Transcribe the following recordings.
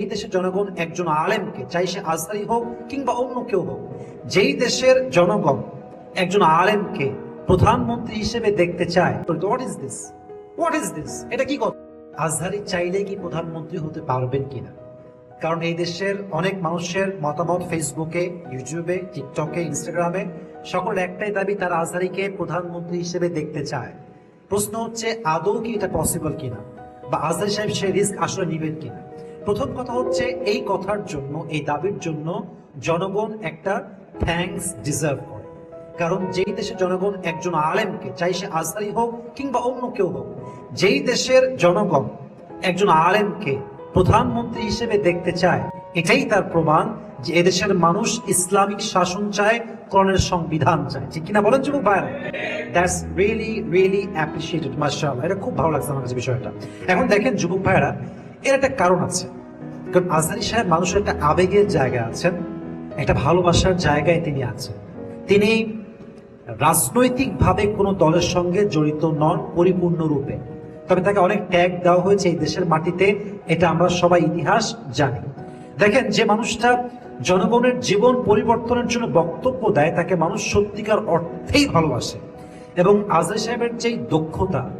এই দেশের জনগণ একজন আলেমকে চাই সে আজহারি হোক কিংবা অন্য কেউ হোক, যেই দেশের জনগণ একজন আলেমকে প্রধানমন্ত্রী হিসেবে দেখতে চায় what is this what is this এটা কি আজহারি চাইলে কি প্রধানমন্ত্রী হতে পারবেন কিনা? কারণ এই দেশের অনেক মানুষের মতামত ফেসবুকে, ইউটিউবে, টিকটকে, ইনস্টাগ্রামে সকলের একটাই দাবি তারা আজহারিকে প্রধানমন্ত্রী হিসেবে দেখতে চায়। প্রশ্ন হচ্ছে, আদৌ কি এটা পসিবল কিনা? বা আজহারি সাহেব সে রিস্ক আসলে নিবেন কিনা? প্রথম কথা হচ্ছে এই কথার জন্য, এই দাবির জন্য জনগণ একটা থ্যাঙ্কস ডিজার্ভ করে। কারণ যেই দেশের জনগণ একজন আলেমকে চাই সে আজহারি হোক কিংবা অন্য কেউ হোক, যেই দেশের জনগণ একজন আলেমকে প্রধানমন্ত্রী হিসেবে দেখতে চায়, এটাই তার প্রমাণ যে এদেশের মানুষ ইসলামিক শাসন চায় করণের সংবিধান চায়। ঠিক কিনা বলেন, যুবক ভাইরা দ্যাটস রিয়েলি রিয়েলি অ্যাপ্রিসিয়েটেড মার্শাল্লাহ এটা খুব ভালো লাগছে আমার কাছে বিষয়টা। এখন দেখেন, যুবক ভাইরা এর একটা কারণ আছে। কারণ আজহারি সাহেব মানুষের একটা আবেগের জায়গায় আছেন, একটা ভালোবাসার জায়গায় তিনি আছেন। তিনি রাজনৈতিকভাবে কোনো দলের সঙ্গে জড়িত নন পরিপূর্ণরূপে তবে তাকে অনেক ট্যাগ দেওয়া হয়েছে এই দেশের মাটিতে, এটা আমরা সবাই ইতিহাস জানি। দেখেন, যে মানুষটা জনগণের জীবন পরিবর্তনের জন্য বক্তব্য দেয়, তাকে মানুষ সত্যিকার অর্থেই ভালোবাসে। এবং আজহারি সাহেবের যেই দক্ষতা,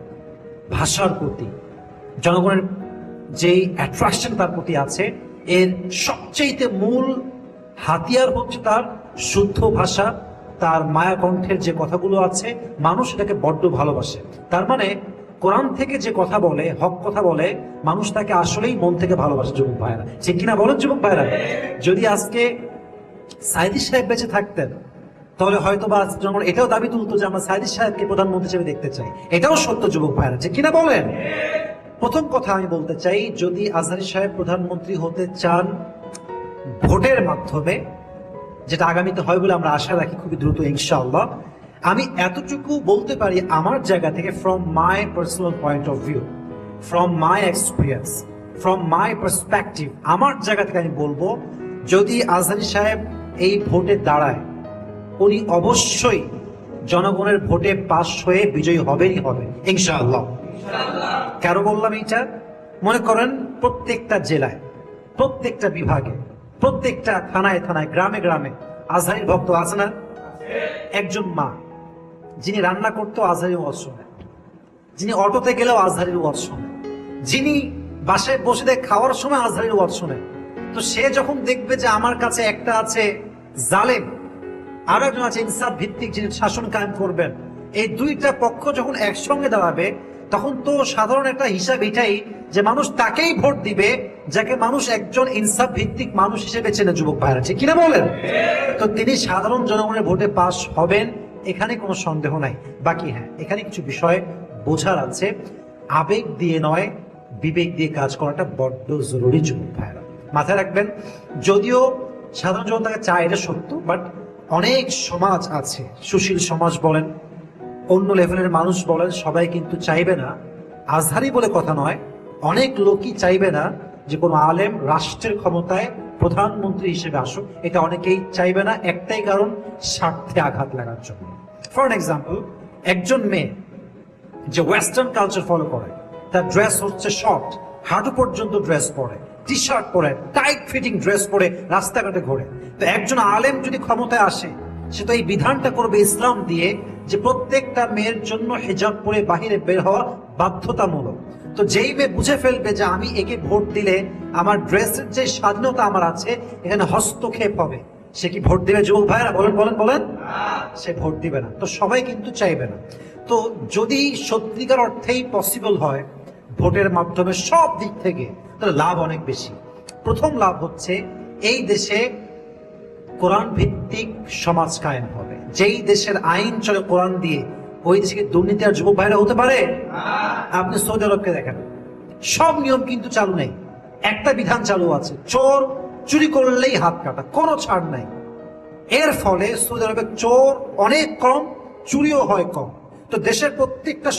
ভাষার প্রতি, জনগণের যেই অ্যাট্রাকশন তার প্রতি আছে, এর সবচেয়ে মূল হাতিয়ার হচ্ছে তার শুদ্ধ ভাষা, তার মায়া কণ্ঠের যে কথাগুলো আছে, মানুষ এটাকে বড্ড ভালোবাসে। তার মানে কোরআন থেকে যে কথা বলে, হক কথা বলে, মানুষ তাকে আসলেই মন থেকে ভালোবাসে, যুবক ভাইরা ঠিক কিনা বলেন, যুবক ভাইরা যদি আজকে সাইদি সাহেব বেঁচে থাকতেন, তাহলে হয়তো বা জনগণ এটাও দাবি তুলতো যে আমরা সাইদি সাহেবকে প্রধানমন্ত্রী হিসেবে দেখতে চাই। এটাও সত্য, যুবক ভাইরা ঠিক কিনা বলেন? প্রথম কথা আমি বলতে চাই, যদি আজহারি সাহেব প্রধানমন্ত্রী হতে চান ভোটের মাধ্যমে, যেটা আগামীতে হয় বলে আমরা আশা রাখি খুবই দ্রুত, ইনশাআল্লাহ, আমি এতটুকু বলতে পারি আমার জায়গা থেকে from my personal point of view from my experience from my perspective আমার জায়গা থেকে আমি বলব, যদি আজহারি সাহেব এই ভোটে দাঁড়ায়, উনি অবশ্যই জনগণের ভোটে পাশ হয়ে বিজয়ী হবেনই হবে ইনশাআল্লাহ। কেন বললাম এইটা? মনে করেন প্রত্যেকটা জেলায়, প্রত্যেকটা বিভাগে, প্রত্যেকটা থানায় থানায়, গ্রামে গ্রামে আজহারির ভক্ত আছে না? একজন মা, যিনি রান্না করতো আজহারি ওয়াজ যিনি অটোতে গেলেও আজহারির ওয়াজ যিনি বাসায় বসে দেয় খাওয়ার সময় আজহারির ওয়াজ তো সে যখন দেখবে যে আমার কাছে একটা আছে জালেম, আর একজন আছে ইনসাফ ভিত্তিক যিনি শাসন কায়েম করবেন, এই দুইটা পক্ষ যখন একসঙ্গে দাঁড়াবে তখন তো সাধারণ একটা হিসাব এটাই যে মানুষ তাকেই ভোট দিবে, যাকে মানুষ একজন ইনসাফ ভিত্তিক মানুষ হিসেবে চেনে, যুবক ভাইরা ঠিক কিনা বলেন? তো তিনি সাধারণ জনগণের ভোটে পাশ হবেন, এখানে কোনো সন্দেহ নাই। বাকি হ্যাঁ এখানে কিছু বিষয় বোঝার আছে। আবেগ দিয়ে নয়, বিবেক দিয়ে কাজ করাটা বড্ড জরুরি, যুবক ভাইরা মাথায় রাখবেন, যদিও সাধারণ জনতাকে চায় এটা সত্য, বাট অনেক সমাজ আছে, সুশীল সমাজ বলেন অন্য লেভেলের মানুষ বলেন, সবাই কিন্তু চাইবে না। আজহারি বলে কথা নয়, অনেক লোকই চাইবে না যে কোনো আলেম রাষ্ট্রের ক্ষমতায় প্রধানমন্ত্রী হিসেবে আসুক। এটা অনেকেই চাইবে না, একটাই কারণ, স্বার্থে আঘাত লাগার জন্য। ফর এক্সাম্পল একজন মেয়ে যে ওয়েস্টার্ন কালচার ফলো করে, তার ড্রেস হচ্ছে শর্ট হাঁটু পর্যন্ত ড্রেস পরে টি শার্ট পরে টাইট ফিটিং ড্রেস পরে, রাস্তাঘাটে ঘোরে। তো একজন আলেম যদি ক্ষমতায় আসে, সে তো এই বিধানটা করবে ইসলাম দিয়ে যে প্রত্যেকটা মেয়ের জন্য হেজাব পরে বাহিরে বের হওয়া বাধ্যতামূলক। তো যেই মেয়ে বুঝে ফেলবে যে আমি একে ভোট দিলে আমার ড্রেসের যে স্বাধীনতা আমার আছে, এখানে হস্তক্ষেপ হবে। সে কি ভোট দিবে? যুবক ভাইরা বলেন বলেন বলেন। সে ভোট দিবে না। তো সবাই কিন্তু চাইবে না। তো যদি সত্যিকার অর্থেই পসিবল হয় ভোটের মাধ্যমে সব দিক থেকে, তাহলে লাভ অনেক বেশি। প্রথম লাভ হচ্ছে এই দেশে কোরআন ভিত্তিক সমাজ কায়েম হবে। যেই দেশের আইন চলে কোরআন দিয়ে, ওই দেশে দুর্নীতি আর যুবক ভাইরা হতে পারে? আপনি সৌদি আরবকে দেখেন। সব নিয়ম কিন্তু চালু নেই। একটা বিধান চালু আছে, চোর চুরি করলেই হাত কাটা, কোনো ছাড় নাই। এর ফলে সৌদি আরবে চোর অনেক কম, চুরিও হয় কম। তো দেশের প্রত্যেকটা